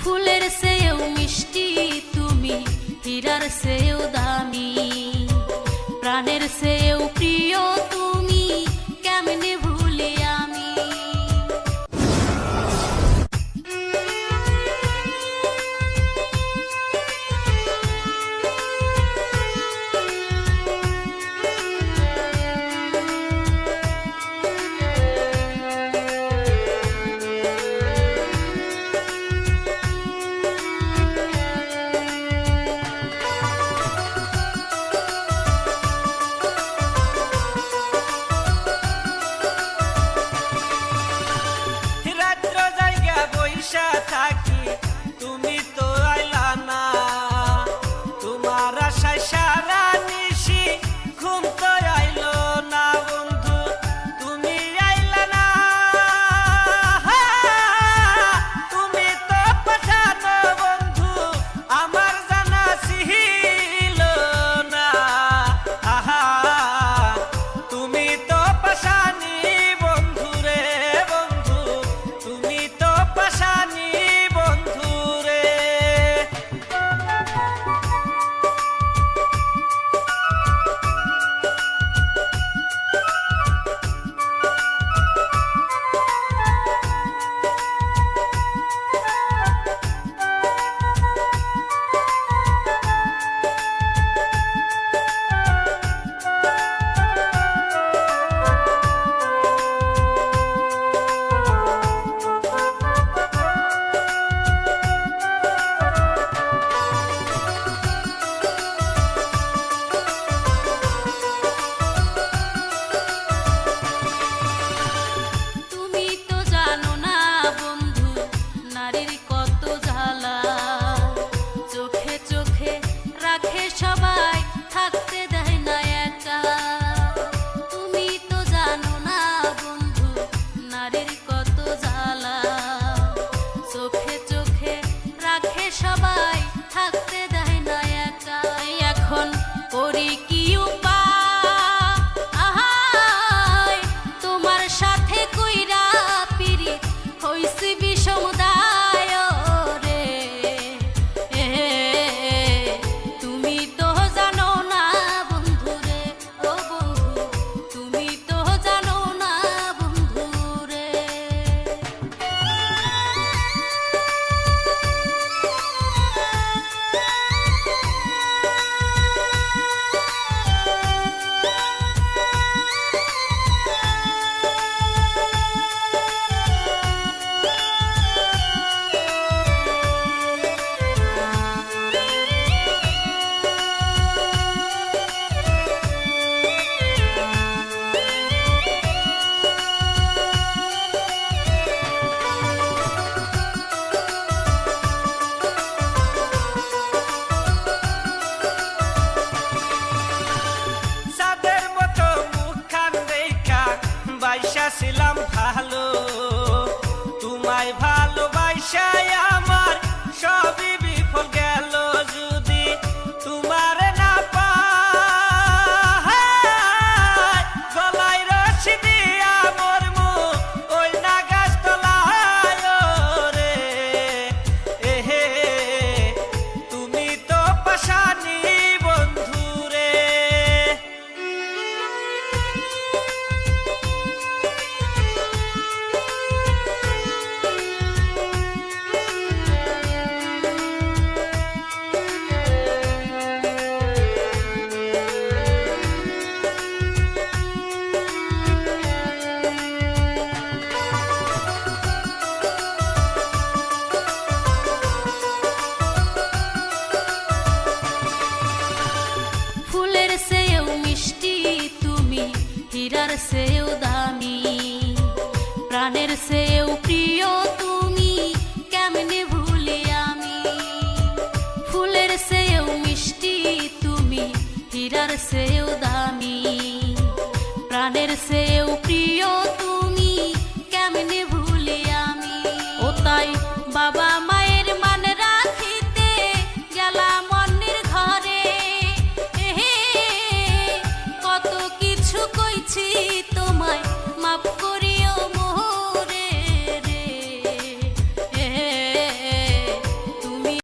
ফুলের সেও মিষ্টি তুমি হীরার সেও দামি প্রাণের সেও প্রিয় সাথে সবাই থাকতে ছিলাম ভালো। তোমায় ভালোবাসায় সেও দামি প্রাণের সেও প্রিয় তুমি কেমনে ফুলের মিষ্টি তুমি দামি।